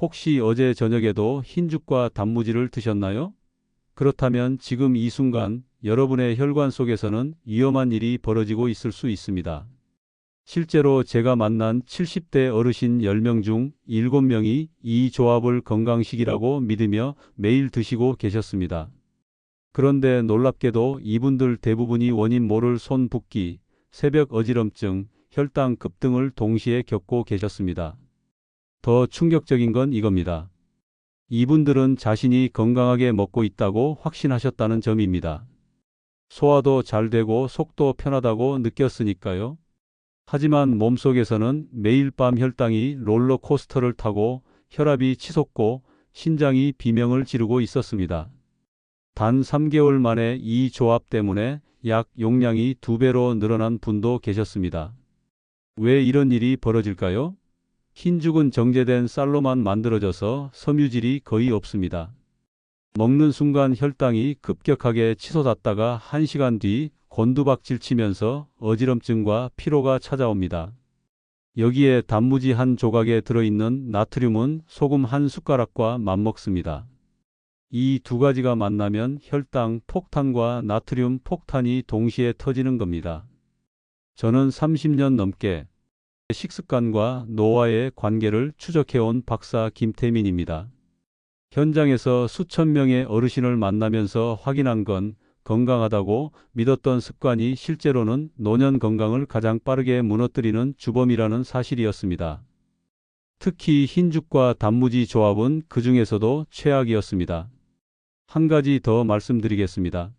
혹시 어제 저녁에도 흰죽과 단무지를 드셨나요? 그렇다면 지금 이 순간 여러분의 혈관 속에서는 위험한 일이 벌어지고 있을 수 있습니다. 실제로 제가 만난 70대 어르신 10명 중 7명이 이 조합을 건강식이라고 믿으며 매일 드시고 계셨습니다. 그런데 놀랍게도 이분들 대부분이 원인 모를 손 붓기, 새벽 어지럼증, 혈당 급 등을 동시에 겪고 계셨습니다. 더 충격적인 건 이겁니다. 이분들은 자신이 건강하게 먹고 있다고 확신하셨다는 점입니다. 소화도 잘 되고 속도 편하다고 느꼈으니까요. 하지만 몸속에서는 매일 밤 혈당이 롤러코스터를 타고 혈압이 치솟고 신장이 비명을 지르고 있었습니다. 단 3개월 만에 이 조합 때문에 약 용량이 두 배로 늘어난 분도 계셨습니다. 왜 이런 일이 벌어질까요? 흰죽은 정제된 쌀로만 만들어져서 섬유질이 거의 없습니다. 먹는 순간 혈당이 급격하게 치솟았다가 1시간 뒤 곤두박질 치면서 어지럼증과 피로가 찾아옵니다. 여기에 단무지 한 조각에 들어있는 나트륨은 소금 한 숟가락과 맞먹습니다. 이 두 가지가 만나면 혈당 폭탄과 나트륨 폭탄이 동시에 터지는 겁니다. 저는 30년 넘게 식습관과 노화의 관계를 추적해온 박사 김태민입니다. 현장에서 수천 명의 어르신을 만나면서 확인한 건 건강하다고 믿었던 습관이 실제로는 노년 건강을 가장 빠르게 무너뜨리는 주범이라는 사실이었습니다. 특히 흰죽과 단무지 조합은 그 중에서도 최악이었습니다. 한 가지 더 말씀드리겠습니다.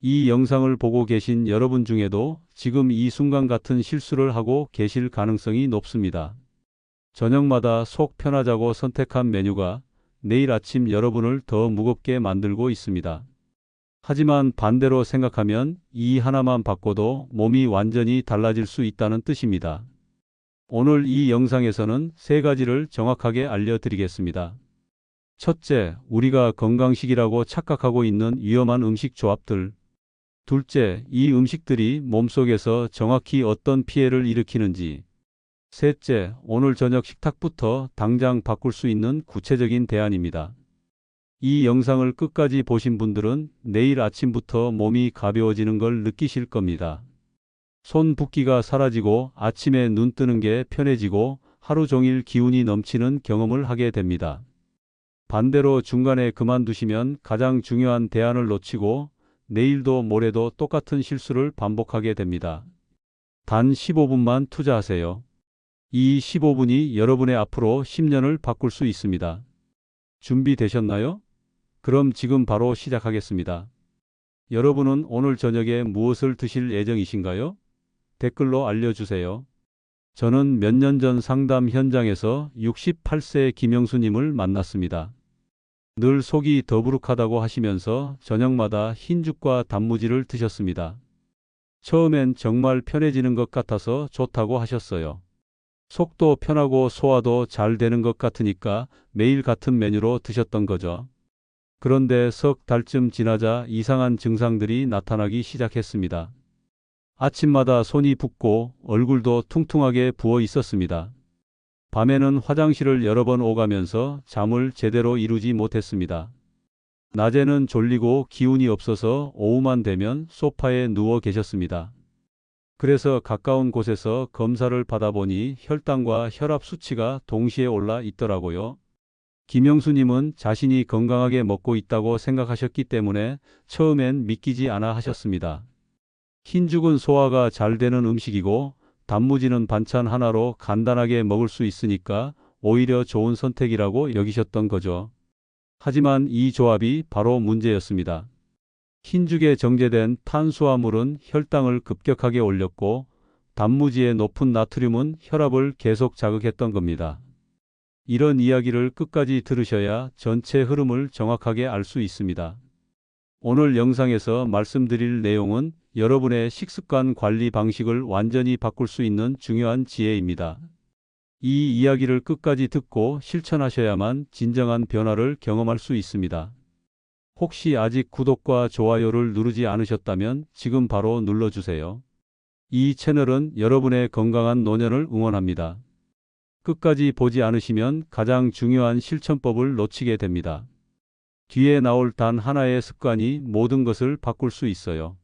이 영상을 보고 계신 여러분 중에도 지금 이 순간 같은 실수를 하고 계실 가능성이 높습니다. 저녁마다 속 편하자고 선택한 메뉴가 내일 아침 여러분을 더 무겁게 만들고 있습니다. 하지만 반대로 생각하면 이 하나만 바꿔도 몸이 완전히 달라질 수 있다는 뜻입니다. 오늘 이 영상에서는 세 가지를 정확하게 알려드리겠습니다. 첫째, 우리가 건강식이라고 착각하고 있는 위험한 음식 조합들. 둘째, 이 음식들이 몸속에서 정확히 어떤 피해를 일으키는지. 셋째, 오늘 저녁 식탁부터 당장 바꿀 수 있는 구체적인 대안입니다. 이 영상을 끝까지 보신 분들은 내일 아침부터 몸이 가벼워지는 걸 느끼실 겁니다. 손 붓기가 사라지고 아침에 눈 뜨는 게 편해지고 하루 종일 기운이 넘치는 경험을 하게 됩니다. 반대로 중간에 그만두시면 가장 중요한 대안을 놓치고 내일도 모레도 똑같은 실수를 반복하게 됩니다. 단 15분만 투자하세요. 이 15분이 여러분의 앞으로 10년을 바꿀 수 있습니다. 준비되셨나요? 그럼 지금 바로 시작하겠습니다. 여러분은 오늘 저녁에 무엇을 드실 예정이신가요? 댓글로 알려주세요. 저는 몇 년 전 상담 현장에서 68세 김영수님을 만났습니다. 늘 속이 더부룩하다고 하시면서 저녁마다 흰죽과 단무지를 드셨습니다. 처음엔 정말 편해지는 것 같아서 좋다고 하셨어요. 속도 편하고 소화도 잘 되는 것 같으니까 매일 같은 메뉴로 드셨던 거죠. 그런데 석 달쯤 지나자 이상한 증상들이 나타나기 시작했습니다. 아침마다 손이 붓고 얼굴도 퉁퉁하게 부어 있었습니다. 밤에는 화장실을 여러 번 오가면서 잠을 제대로 이루지 못했습니다. 낮에는 졸리고 기운이 없어서 오후만 되면 소파에 누워 계셨습니다. 그래서 가까운 곳에서 검사를 받아보니 혈당과 혈압 수치가 동시에 올라 있더라고요. 김영수님은 자신이 건강하게 먹고 있다고 생각하셨기 때문에 처음엔 믿기지 않아 하셨습니다. 흰죽은 소화가 잘 되는 음식이고 단무지는 반찬 하나로 간단하게 먹을 수 있으니까 오히려 좋은 선택이라고 여기셨던 거죠. 하지만 이 조합이 바로 문제였습니다. 흰죽에 정제된 탄수화물은 혈당을 급격하게 올렸고 단무지의 높은 나트륨은 혈압을 계속 자극했던 겁니다. 이런 이야기를 끝까지 들으셔야 전체 흐름을 정확하게 알 수 있습니다. 오늘 영상에서 말씀드릴 내용은 여러분의 식습관 관리 방식을 완전히 바꿀 수 있는 중요한 지혜입니다. 이 이야기를 끝까지 듣고 실천하셔야만 진정한 변화를 경험할 수 있습니다. 혹시 아직 구독과 좋아요를 누르지 않으셨다면 지금 바로 눌러주세요. 이 채널은 여러분의 건강한 노년을 응원합니다. 끝까지 보지 않으시면 가장 중요한 실천법을 놓치게 됩니다. 뒤에 나올 단 하나의 습관이 모든 것을 바꿀 수 있어요.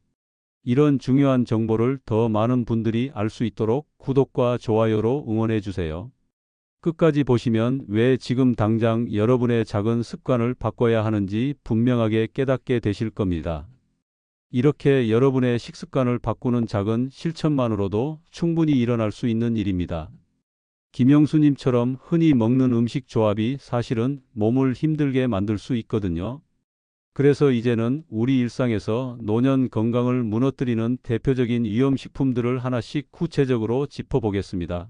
이런 중요한 정보를 더 많은 분들이 알 수 있도록 구독과 좋아요로 응원해 주세요. 끝까지 보시면 왜 지금 당장 여러분의 작은 습관을 바꿔야 하는지 분명하게 깨닫게 되실 겁니다. 이렇게 여러분의 식습관을 바꾸는 작은 실천만으로도 충분히 일어날 수 있는 일입니다. 김영수님처럼 흔히 먹는 음식 조합이 사실은 몸을 힘들게 만들 수 있거든요. 그래서 이제는 우리 일상에서 노년 건강을 무너뜨리는 대표적인 위험식품들을 하나씩 구체적으로 짚어보겠습니다.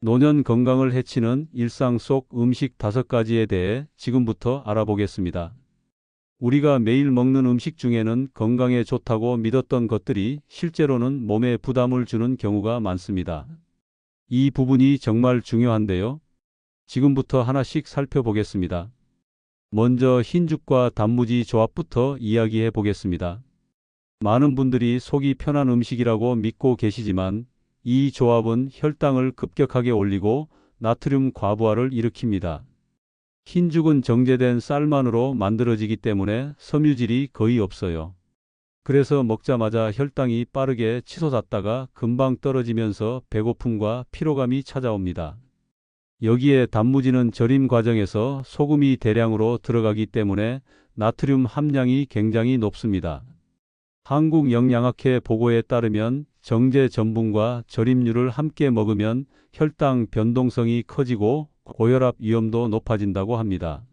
노년 건강을 해치는 일상 속 음식 다섯 가지에 대해 지금부터 알아보겠습니다. 우리가 매일 먹는 음식 중에는 건강에 좋다고 믿었던 것들이 실제로는 몸에 부담을 주는 경우가 많습니다. 이 부분이 정말 중요한데요. 지금부터 하나씩 살펴보겠습니다. 먼저 흰죽과 단무지 조합부터 이야기해 보겠습니다. 많은 분들이 속이 편한 음식이라고 믿고 계시지만 이 조합은 혈당을 급격하게 올리고 나트륨 과부하를 일으킵니다. 흰죽은 정제된 쌀만으로 만들어지기 때문에 섬유질이 거의 없어요. 그래서 먹자마자 혈당이 빠르게 치솟았다가 금방 떨어지면서 배고픔과 피로감이 찾아옵니다. 여기에 단무지는 절임 과정에서 소금이 대량으로 들어가기 때문에 나트륨 함량이 굉장히 높습니다. 한국 영양학회 보고에 따르면 정제 전분과 절임류를 함께 먹으면 혈당 변동성이 커지고 고혈압 위험도 높아진다고 합니다.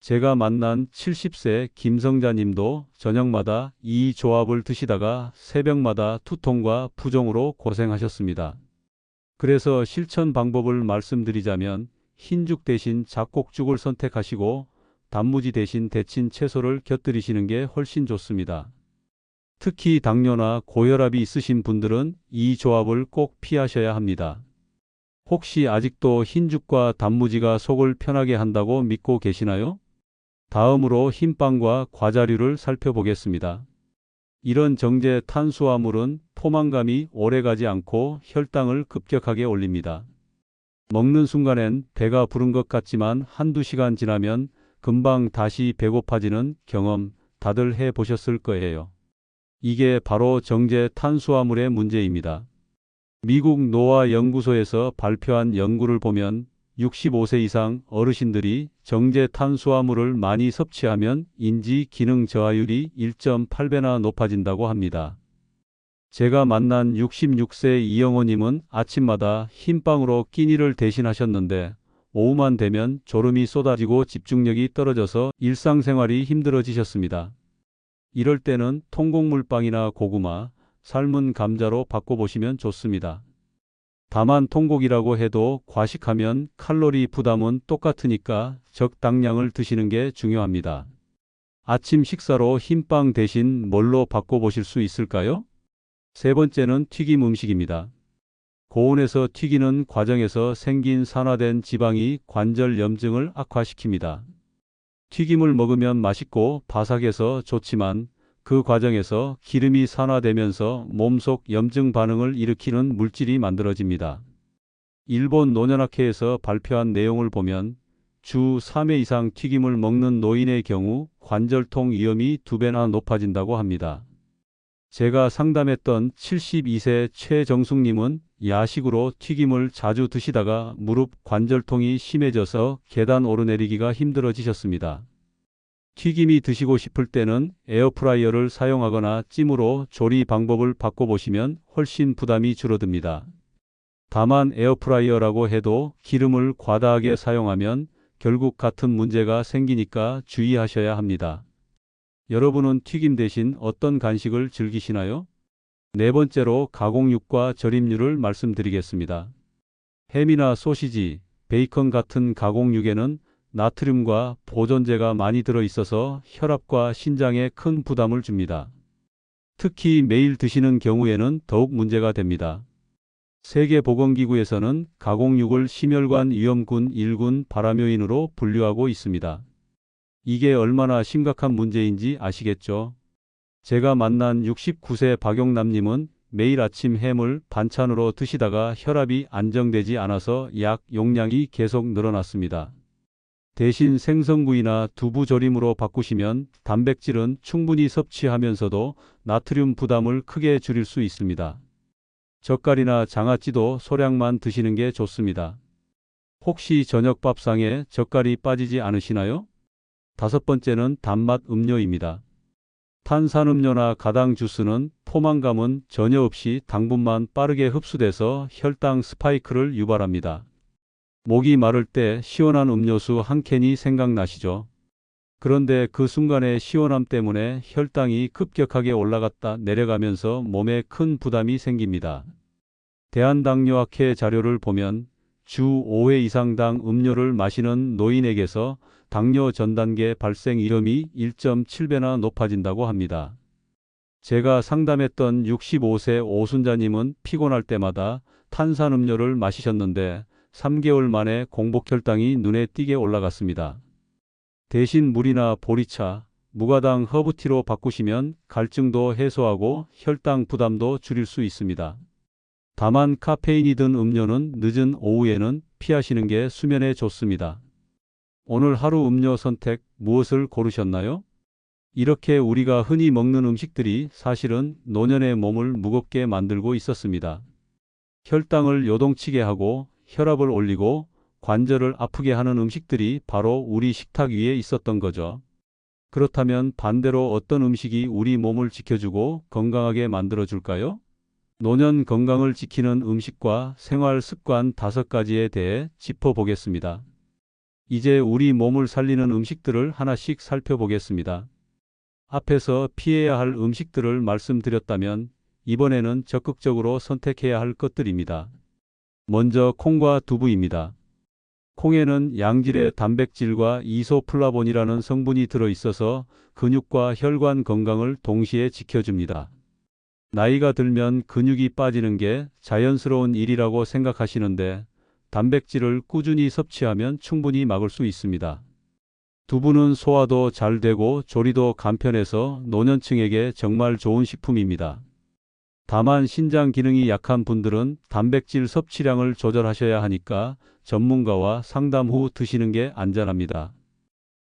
제가 만난 70세 김성자 님도 저녁마다 이 조합을 드시다가 새벽마다 투통과 부종으로 고생하셨습니다. 그래서 실천 방법을 말씀드리자면 흰죽 대신 잡곡죽을 선택하시고 단무지 대신 데친 채소를 곁들이시는 게 훨씬 좋습니다. 특히 당뇨나 고혈압이 있으신 분들은 이 조합을 꼭 피하셔야 합니다. 혹시 아직도 흰죽과 단무지가 속을 편하게 한다고 믿고 계시나요? 다음으로 흰빵과 과자류를 살펴보겠습니다. 이런 정제 탄수화물은 포만감이 오래가지 않고 혈당을 급격하게 올립니다. 먹는 순간엔 배가 부른 것 같지만 한두 시간 지나면 금방 다시 배고파지는 경험 다들 해 보셨을 거예요. 이게 바로 정제 탄수화물의 문제입니다. 미국 노화 연구소에서 발표한 연구를 보면 65세 이상 어르신들이 정제 탄수화물을 많이 섭취하면 인지 기능 저하율이 1.8배나 높아진다고 합니다. 제가 만난 66세 이영호님은 아침마다 흰빵으로 끼니를 대신하셨는데 오후만 되면 졸음이 쏟아지고 집중력이 떨어져서 일상생활이 힘들어지셨습니다. 이럴 때는 통곡물빵이나 고구마, 삶은 감자로 바꿔보시면 좋습니다. 다만 통곡이라고 해도 과식하면 칼로리 부담은 똑같으니까 적당량을 드시는 게 중요합니다. 아침 식사로 흰빵 대신 뭘로 바꿔보실 수 있을까요? 세 번째는 튀김 음식입니다. 고온에서 튀기는 과정에서 생긴 산화된 지방이 관절 염증을 악화시킵니다. 튀김을 먹으면 맛있고 바삭해서 좋지만 그 과정에서 기름이 산화되면서 몸속 염증 반응을 일으키는 물질이 만들어집니다. 일본 노년학회에서 발표한 내용을 보면 주 3회 이상 튀김을 먹는 노인의 경우 관절통 위험이 2배나 높아진다고 합니다. 제가 상담했던 72세 최정숙님은 야식으로 튀김을 자주 드시다가 무릎 관절통이 심해져서 계단 오르내리기가 힘들어지셨습니다. 튀김이 드시고 싶을 때는 에어프라이어를 사용하거나 찜으로 조리 방법을 바꿔보시면 훨씬 부담이 줄어듭니다. 다만 에어프라이어라고 해도 기름을 과다하게 사용하면 결국 같은 문제가 생기니까 주의하셔야 합니다. 여러분은 튀김 대신 어떤 간식을 즐기시나요? 네 번째로 가공육과 절임류를 말씀드리겠습니다. 햄이나 소시지, 베이컨 같은 가공육에는 나트륨과 보존제가 많이 들어 있어서 혈압과 신장에 큰 부담을 줍니다. 특히 매일 드시는 경우에는 더욱 문제가 됩니다. 세계보건기구에서는 가공육을 심혈관 위험군 1군 발암요인으로 분류하고 있습니다. 이게 얼마나 심각한 문제인지 아시겠죠? 제가 만난 69세 박용남님은 매일 아침 햄을 반찬으로 드시다가 혈압이 안정되지 않아서 약 용량이 계속 늘어났습니다. 대신 생선구이나 두부조림으로 바꾸시면 단백질은 충분히 섭취하면서도 나트륨 부담을 크게 줄일 수 있습니다. 젓갈이나 장아찌도 소량만 드시는 게 좋습니다. 혹시 저녁 밥상에 젓갈이 빠지지 않으시나요? 다섯 번째는 단맛 음료입니다. 탄산음료나 가당 주스는 포만감은 전혀 없이 당분만 빠르게 흡수돼서 혈당 스파이크를 유발합니다. 목이 마를 때 시원한 음료수 한 캔이 생각나시죠? 그런데 그 순간의 시원함 때문에 혈당이 급격하게 올라갔다 내려가면서 몸에 큰 부담이 생깁니다. 대한당뇨학회 자료를 보면 주 5회 이상당 음료를 마시는 노인에게서 당뇨 전 단계 발생 위험이 1.7배나 높아진다고 합니다. 제가 상담했던 65세 오순자님은 피곤할 때마다 탄산음료를 마시셨는데 3개월 만에 공복 혈당이 눈에 띄게 올라갔습니다. 대신 물이나 보리차, 무가당 허브티로 바꾸시면 갈증도 해소하고 혈당 부담도 줄일 수 있습니다. 다만 카페인이 든 음료는 늦은 오후에는 피하시는 게 수면에 좋습니다. 오늘 하루 음료 선택 무엇을 고르셨나요? 이렇게 우리가 흔히 먹는 음식들이 사실은 노년의 몸을 무겁게 만들고 있었습니다. 혈당을 요동치게 하고 혈압을 올리고 관절을 아프게 하는 음식들이 바로 우리 식탁 위에 있었던 거죠. 그렇다면 반대로 어떤 음식이 우리 몸을 지켜주고 건강하게 만들어줄까요? 노년 건강을 지키는 음식과 생활 습관 다섯 가지에 대해 짚어보겠습니다. 이제 우리 몸을 살리는 음식들을 하나씩 살펴보겠습니다. 앞에서 피해야 할 음식들을 말씀드렸다면 이번에는 적극적으로 선택해야 할 것들입니다. 먼저 콩과 두부입니다. 콩에는 양질의 단백질과 이소플라본이라는 성분이 들어있어서 근육과 혈관 건강을 동시에 지켜줍니다. 나이가 들면 근육이 빠지는 게 자연스러운 일이라고 생각하시는데 단백질을 꾸준히 섭취하면 충분히 막을 수 있습니다. 두부는 소화도 잘 되고 조리도 간편해서 노년층에게 정말 좋은 식품입니다. 다만 신장 기능이 약한 분들은 단백질 섭취량을 조절하셔야 하니까 전문가와 상담 후 드시는 게 안전합니다.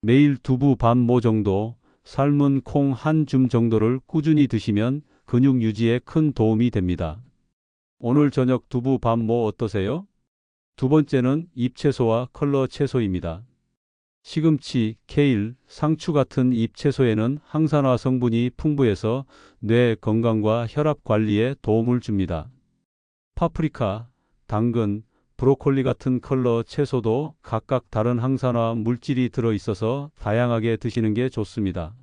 매일 두부 반 모 정도, 삶은 콩 한 줌 정도를 꾸준히 드시면 근육 유지에 큰 도움이 됩니다. 오늘 저녁 두부 반 모 어떠세요? 두 번째는 잎채소와 컬러 채소입니다. 시금치, 케일, 상추 같은 잎채소에는 항산화 성분이 풍부해서 뇌 건강과 혈압 관리에 도움을 줍니다. 파프리카, 당근, 브로콜리 같은 컬러 채소도 각각 다른 항산화 물질이 들어 있어서 다양하게 드시는 게 좋습니다.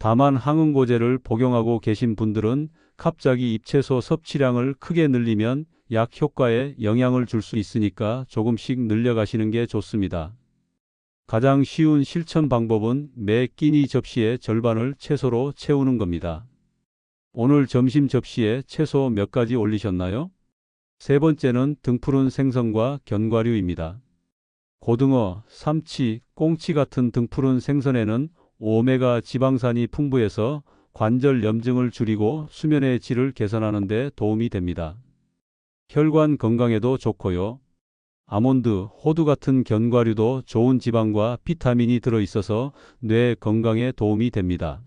다만 항응고제를 복용하고 계신 분들은 갑자기 잎채소 섭취량을 크게 늘리면 약 효과에 영향을 줄 수 있으니까 조금씩 늘려가시는 게 좋습니다. 가장 쉬운 실천 방법은 매 끼니 접시의 절반을 채소로 채우는 겁니다. 오늘 점심 접시에 채소 몇 가지 올리셨나요? 세 번째는 등푸른 생선과 견과류입니다. 고등어, 삼치, 꽁치 같은 등푸른 생선에는 오메가 지방산이 풍부해서 관절 염증을 줄이고 수면의 질을 개선하는 데 도움이 됩니다. 혈관 건강에도 좋고요. 아몬드, 호두 같은 견과류도 좋은 지방과 비타민이 들어 있어서 뇌 건강에 도움이 됩니다.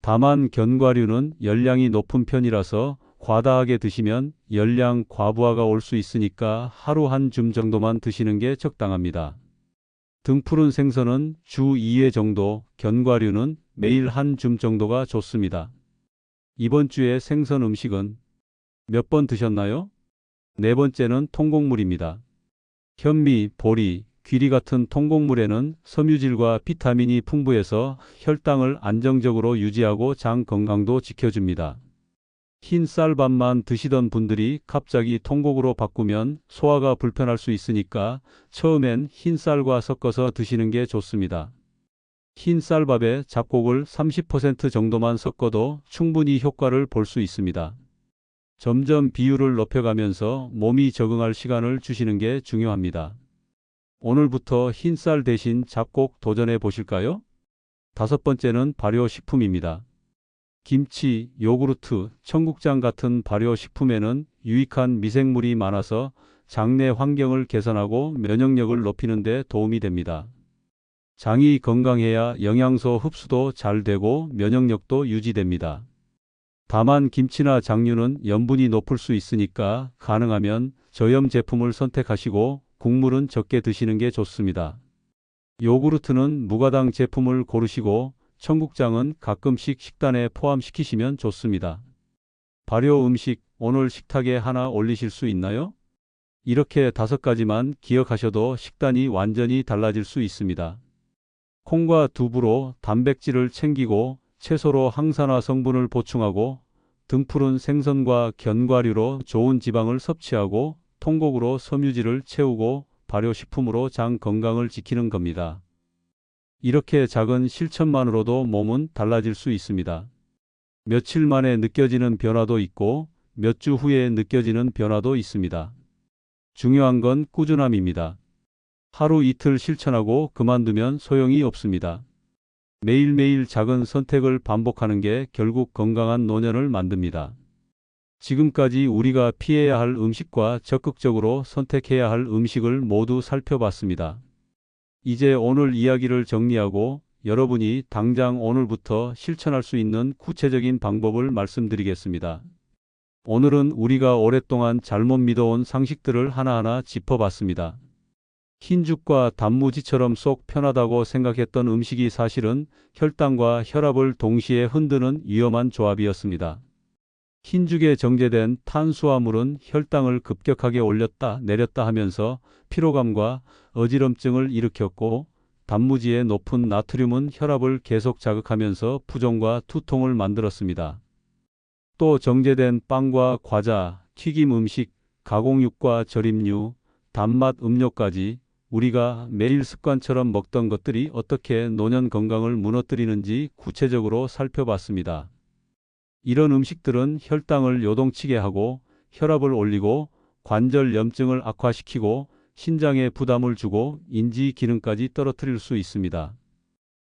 다만 견과류는 열량이 높은 편이라서 과다하게 드시면 열량 과부하가 올 수 있으니까 하루 한 줌 정도만 드시는 게 적당합니다. 등푸른 생선은 주 2회 정도, 견과류는 매일 한 줌 정도가 좋습니다. 이번 주에 생선 음식은 몇 번 드셨나요? 네 번째는 통곡물입니다. 현미, 보리, 귀리 같은 통곡물에는 섬유질과 비타민이 풍부해서 혈당을 안정적으로 유지하고 장 건강도 지켜줍니다. 흰 쌀밥만 드시던 분들이 갑자기 통곡으로 바꾸면 소화가 불편할 수 있으니까 처음엔 흰 쌀과 섞어서 드시는 게 좋습니다. 흰 쌀밥에 잡곡을 30% 정도만 섞어도 충분히 효과를 볼 수 있습니다. 점점 비율을 높여가면서 몸이 적응할 시간을 주시는 게 중요합니다. 오늘부터 흰쌀 대신 잡곡 도전해 보실까요? 다섯 번째는 발효식품입니다. 김치, 요구르트, 청국장 같은 발효식품에는 유익한 미생물이 많아서 장내 환경을 개선하고 면역력을 높이는 데 도움이 됩니다. 장이 건강해야 영양소 흡수도 잘 되고 면역력도 유지됩니다. 다만 김치나 장류는 염분이 높을 수 있으니까 가능하면 저염 제품을 선택하시고 국물은 적게 드시는 게 좋습니다. 요구르트는 무가당 제품을 고르시고 청국장은 가끔씩 식단에 포함시키시면 좋습니다. 발효 음식 오늘 식탁에 하나 올리실 수 있나요? 이렇게 다섯 가지만 기억하셔도 식단이 완전히 달라질 수 있습니다. 콩과 두부로 단백질을 챙기고 채소로 항산화 성분을 보충하고 등푸른 생선과 견과류로 좋은 지방을 섭취하고 통곡으로 섬유질을 채우고 발효식품으로 장 건강을 지키는 겁니다. 이렇게 작은 실천만으로도 몸은 달라질 수 있습니다. 며칠 만에 느껴지는 변화도 있고 몇 주 후에 느껴지는 변화도 있습니다. 중요한 건 꾸준함입니다. 하루 이틀 실천하고 그만두면 소용이 없습니다. 매일매일 작은 선택을 반복하는 게 결국 건강한 노년을 만듭니다. 지금까지 우리가 피해야 할 음식과 적극적으로 선택해야 할 음식을 모두 살펴봤습니다. 이제 오늘 이야기를 정리하고 여러분이 당장 오늘부터 실천할 수 있는 구체적인 방법을 말씀드리겠습니다. 오늘은 우리가 오랫동안 잘못 믿어온 상식들을 하나하나 짚어봤습니다. 흰죽과 단무지처럼 속 편하다고 생각했던 음식이 사실은 혈당과 혈압을 동시에 흔드는 위험한 조합이었습니다. 흰죽에 정제된 탄수화물은 혈당을 급격하게 올렸다 내렸다 하면서 피로감과 어지럼증을 일으켰고 단무지의 높은 나트륨은 혈압을 계속 자극하면서 부종과 두통을 만들었습니다. 또 정제된 빵과 과자, 튀김 음식, 가공육과 절임류, 단맛 음료까지 우리가 매일 습관처럼 먹던 것들이 어떻게 노년 건강을 무너뜨리는지 구체적으로 살펴봤습니다. 이런 음식들은 혈당을 요동치게 하고 혈압을 올리고 관절 염증을 악화시키고 신장에 부담을 주고 인지 기능까지 떨어뜨릴 수 있습니다.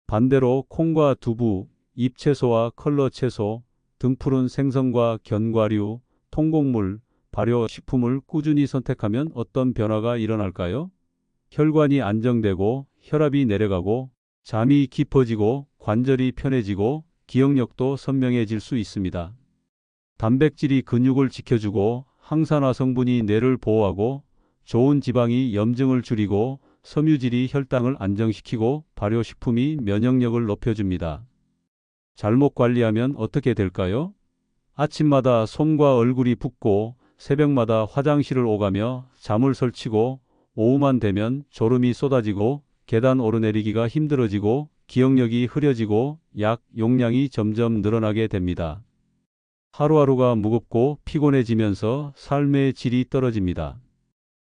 반대로 콩과 두부, 잎채소와 컬러 채소, 등푸른 생선과 견과류, 통곡물, 발효식품을 꾸준히 선택하면 어떤 변화가 일어날까요? 혈관이 안정되고 혈압이 내려가고 잠이 깊어지고 관절이 편해지고 기억력도 선명해질 수 있습니다. 단백질이 근육을 지켜주고 항산화 성분이 뇌를 보호하고 좋은 지방이 염증을 줄이고 섬유질이 혈당을 안정시키고 발효식품이 면역력을 높여줍니다. 잘못 관리하면 어떻게 될까요? 아침마다 손과 얼굴이 붓고 새벽마다 화장실을 오가며 잠을 설치고 오후만 되면 졸음이 쏟아지고 계단 오르내리기가 힘들어지고 기억력이 흐려지고 약 용량이 점점 늘어나게 됩니다. 하루하루가 무겁고 피곤해지면서 삶의 질이 떨어집니다.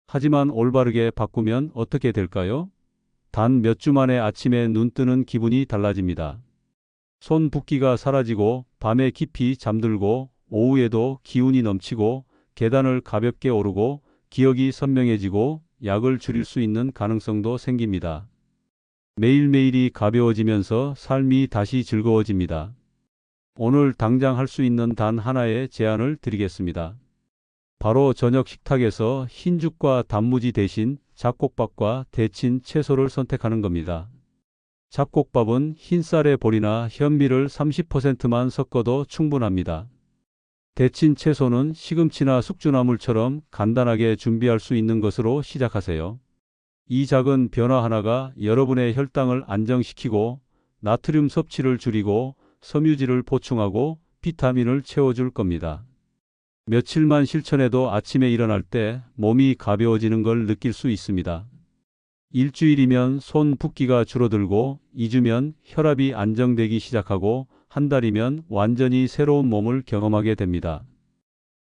하지만 올바르게 바꾸면 어떻게 될까요? 단 몇 주 만에 아침에 눈 뜨는 기분이 달라집니다. 손 붓기가 사라지고 밤에 깊이 잠들고 오후에도 기운이 넘치고 계단을 가볍게 오르고 기억이 선명해지고 약을 줄일 수 있는 가능성도 생깁니다. 매일매일이 가벼워지면서 삶이 다시 즐거워집니다. 오늘 당장 할 수 있는 단 하나의 제안을 드리겠습니다. 바로 저녁 식탁에서 흰죽과 단무지 대신 잡곡밥과 데친 채소를 선택하는 겁니다. 잡곡밥은 흰쌀의 볼이나 현미를 30%만 섞어도 충분합니다. 데친 채소는 시금치나 숙주나물처럼 간단하게 준비할 수 있는 것으로 시작하세요. 이 작은 변화 하나가 여러분의 혈당을 안정시키고 나트륨 섭취를 줄이고 섬유질을 보충하고 비타민을 채워줄 겁니다. 며칠만 실천해도 아침에 일어날 때 몸이 가벼워지는 걸 느낄 수 있습니다. 일주일이면 손 붓기가 줄어들고 2주면 혈압이 안정되기 시작하고 한 달이면 완전히 새로운 몸을 경험하게 됩니다.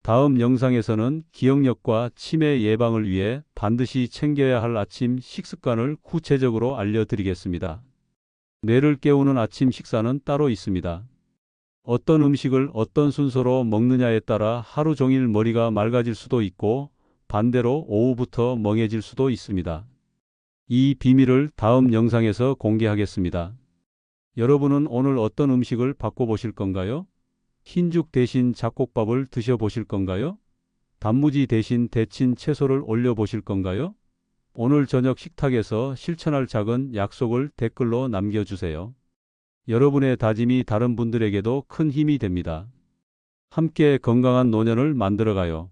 다음 영상에서는 기억력과 치매 예방을 위해 반드시 챙겨야 할 아침 식습관을 구체적으로 알려드리겠습니다. 뇌를 깨우는 아침 식사는 따로 있습니다. 어떤 음식을 어떤 순서로 먹느냐에 따라 하루 종일 머리가 맑아질 수도 있고 반대로 오후부터 멍해질 수도 있습니다. 이 비밀을 다음 영상에서 공개하겠습니다. 여러분은 오늘 어떤 음식을 바꿔보실 건가요? 흰죽 대신 잡곡밥을 드셔보실 건가요? 단무지 대신 데친 채소를 올려보실 건가요? 오늘 저녁 식탁에서 실천할 작은 약속을 댓글로 남겨주세요. 여러분의 다짐이 다른 분들에게도 큰 힘이 됩니다. 함께 건강한 노년을 만들어가요.